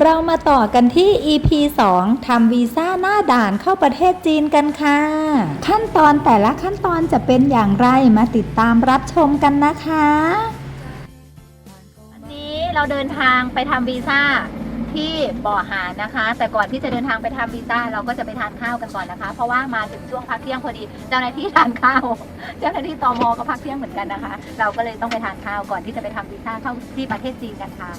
เรามาต่อกันที่ EP 2 ทำวีซ่าหน้าด่านเข้าประเทศจีนกันค่ะ ขั้นตอนแต่ละขั้นตอนจะเป็นอย่างไรมาติดตามรับชมกันนะคะ วันนี้เราเดินทางไปทำวีซ่าที่บ่อหานะคะ แต่ก่อนที่จะเดินทางไปทำวีซ่าเราก็จะไปทานข้าวกันก่อนนะคะ เพราะว่ามาถึงช่วงพักเที่ยงพอดี เจ้าหน้าที่ทานข้าว เจ้าหน้าที่ตมก็พักเที่ยงเหมือนกันนะคะ เราก็เลยต้องไปทานข้าวก่อนที่จะไปทำวีซ่าเข้าที่ประเทศจีนกันค่ะ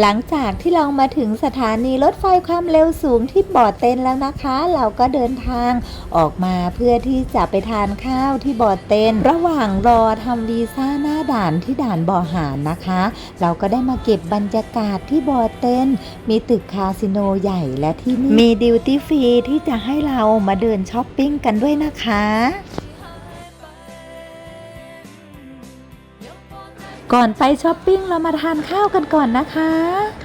หลังจากที่เรามาถึงสถานีรถไฟความเร็วสูงที่บ่อเต็นแล้วนะคะ เราก็เดินทางออกมาเพื่อที่จะไปทานข้าวที่บ่อเต็นระหว่างรอทำวีซ่าหน้าด่านที่ด่านบ่อหารนะคะ เราก็ได้มาเก็บบรรยากาศที่บ่อเต็นมีตึกคาสิโนใหญ่และที่นี่มีดิวตี้ฟรีที่จะให้เรามาเดินช้อปปิ้งกันด้วยนะคะ ก่อนไปช้อปปิ้งเรามาทานข้าวกันก่อนนะคะ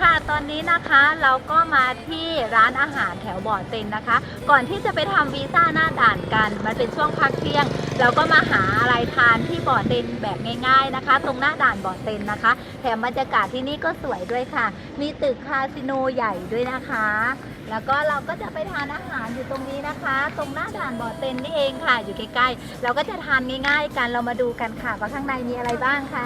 ค่ะตอนนี้นะคะเราก็มาที่ร้านอาหารแถวบ่อเต็นนะคะ ก่อนที่จะไปทำวีซ่าหน้าด่านกัน มันเป็นช่วงพักเที่ยง เราก็มาหาอะไรทานที่บ่อเต็นแบบง่ายๆนะคะ ตรงหน้าด่านบ่อเต็นนะคะ แถมบรรยากาศที่นี่ก็สวยด้วยค่ะ มีตึกคาสิโนใหญ่ด้วยนะคะ แล้วก็เราก็จะไปทานอาหารอยู่ตรงนี้นะคะ ตรงหน้าด่านบ่อเต็นนี่เองค่ะ อยู่ใกล้ๆ เราก็จะทานง่าย ๆ กัน เรามาดูกันค่ะว่าข้างในมีอะไรบ้างค่ะ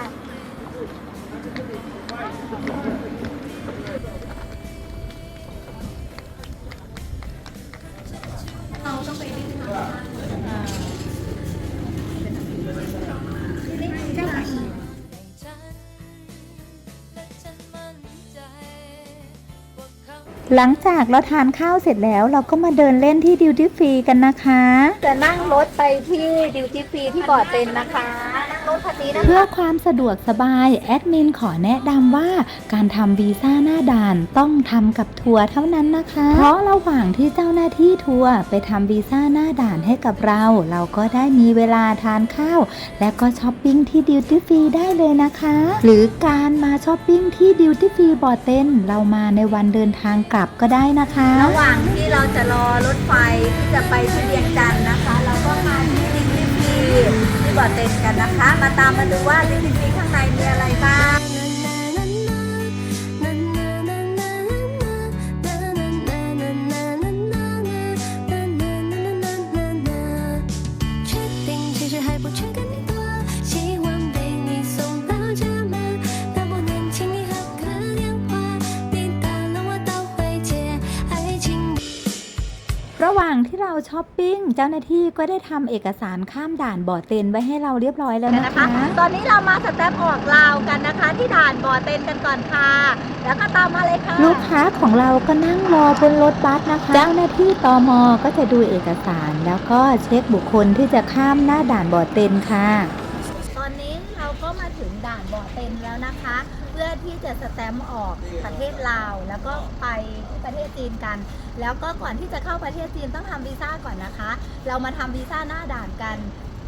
หลังจากเราทานข้าวเสร็จแล้วเราก็มาเดินเล่นที่ดิวตี้ฟรีกันนะคะ จะนั่งรถไปที่ดิวตี้ฟรีที่บ่อเต็นนะคะ รถคันนี้นะเพื่อความสะดวกสบาย แอดมินขอแนะนำว่าการทำวีซ่าหน้าด่านต้องทำกับทัวร์เท่านั้นนะคะ เพราะระหว่างที่เจ้าหน้าที่ทัวร์ไปทำวีซ่าหน้าด่านให้กับเรา เราก็ได้มีเวลาทานข้าว และก็ช้อปปิ้งที่ดิวตี้ฟรีได้เลยนะคะ หรือการมาช้อปปิ้งที่ดิวตี้ฟรีบ่อเต้นเรามาในวันเดินทางกลับก็ได้นะคะ ระหว่างที่เราจะรอรถไฟที่จะไปที่เวียงจันทร์นะคะ เต็มกันนะคะ มาตามมาดูว่าดิงๆข้างในมีอะไรบ้าง ระหว่างที่เราช้อปปิ้งเจ้าหน้าที่ก็ได้ทำเอกสารข้ามด่านบ่อเต็นไว้ให้เราเรียบร้อยแล้วนะนะคะ คะ ตอนนี้เรามาสแตมป์ออกลาวกันนะคะ ที่ด่านบ่อเต็นกันก่อนค่ะ แล้วก็ตามมาเลยค่ะ ลูกค้าของเราก็นั่งรอบนรถบัสนะคะ เจ้าหน้าที่ตอมก็จะดูเอกสาร แล้วก็เช็คบุคคลที่จะข้ามหน้าด่านบ่อเต็นค่ะ ตอนนี้เราก็มาถึงด่านบ่อเต็นแล้วนะคะเพื่อที่จะสแตมป์ออกประเทศลาว แล้วก็ไปที่ประเทศจีนกัน แล้วก็ก่อนที่จะเข้าประเทศจีนต้องทำวีซ่าก่อนนะคะ เรามาทำวีซ่าหน้าด่านกัน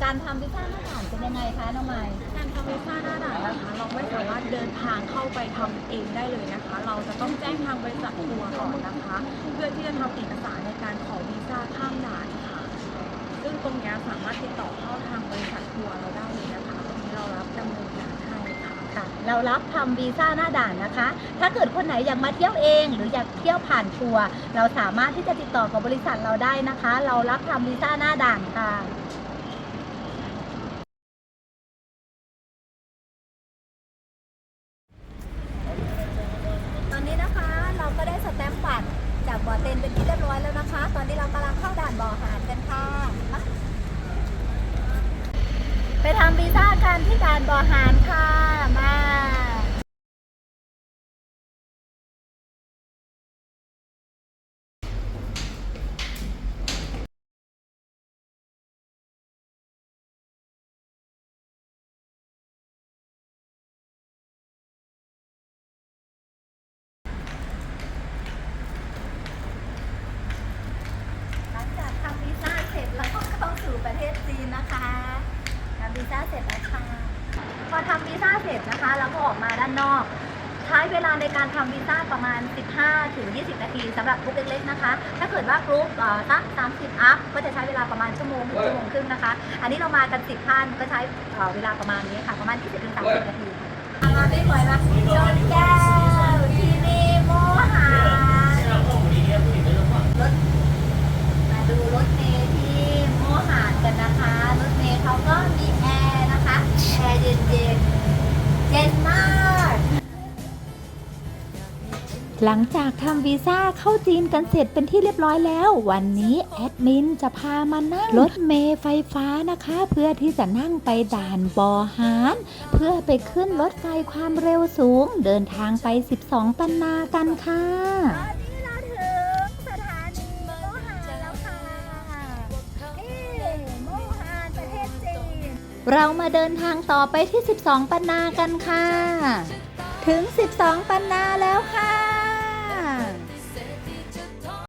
การทำวีซ่าหน้าด่านเป็นยังไงคะน้องไมค์ การทำวีซ่าหน้าด่านนะคะ เราไม่สามารถเดินทางเข้าไปทำเองได้เลยนะคะ เราจะต้องแจ้งทางบริษัททัวร์ก่อนนะคะ เพื่อที่จะทำเอกสารในการขอวีซ่าข้ามด่านค่ะ ซึ่งตรงเนี้ยสามารถติดต่อเข้าทาง เรารับทำวีซ่าหน้าด่านนะคะ ถ้าเกิดคนไหนอยากมาเที่ยวเอง หรืออยากเที่ยวผ่านทัวร์เราสามารถที่จะติดต่อกับบริษัทเราได้นะคะ เรารับทำวีซ่าหน้าด่านค่ะตอนนี้นะคะเราก็ได้สตมป์บัตรจากบ่อเต็นเป็นที่เรียบร้อยแล้วนะคะ ตอนนี้เรากำลังเข้าด่านบ่อหารกันค่ะ ไปทำวีซ่ากันที่ด่านบ่อหารค่ะมา หลังจากทำวีซ่าเสร็จแล้วก็เข้าสู่ประเทศจีนนะคะทำวีซ่าเสร็จแล้วค่ะพอทำวีซ่าเสร็จนะคะเราก็ออกมาด้านนอก ใช้เวลาในการทำวีซ่าประมาณ 15ถึง20 นาทีสำหรับกรุ๊ปเล็กๆนะคะ ถ้าเกิดว่ากรุ๊ปเอ่อสัก30 อัพก็จะใช้เวลาประมาณชั่วโมงถึงชั่วโมงครึ่งนะคะ อันนี้เรามากัน 10ท่านก็ใช้เอ่อเวลาประมาณนี้ค่ะ ประมาณ 20ถึง30 นาทีค่ะมาไม่ปล่อยมาชนแก้ หลังจากทำวีซ่าเข้าจีนกันเสร็จเป็นที่เรียบร้อยแล้ว วันนี้แอดมินจะพามานั่งรถเมล์ไฟฟ้านะคะ เพื่อที่จะนั่งไปด่านบอฮานเพื่อไปขึ้นรถไฟความเร็วสูง เดินทางไป 12 ปันนากันค่ะนี่เราถึงสถานีโมฮานแล้วค่ะนี่โมฮานประเทศจีนเรามาเดินทางต่อไปที่ 12 ปันนากันค่ะ ถึง 12 ปันนาแล้วค่ะ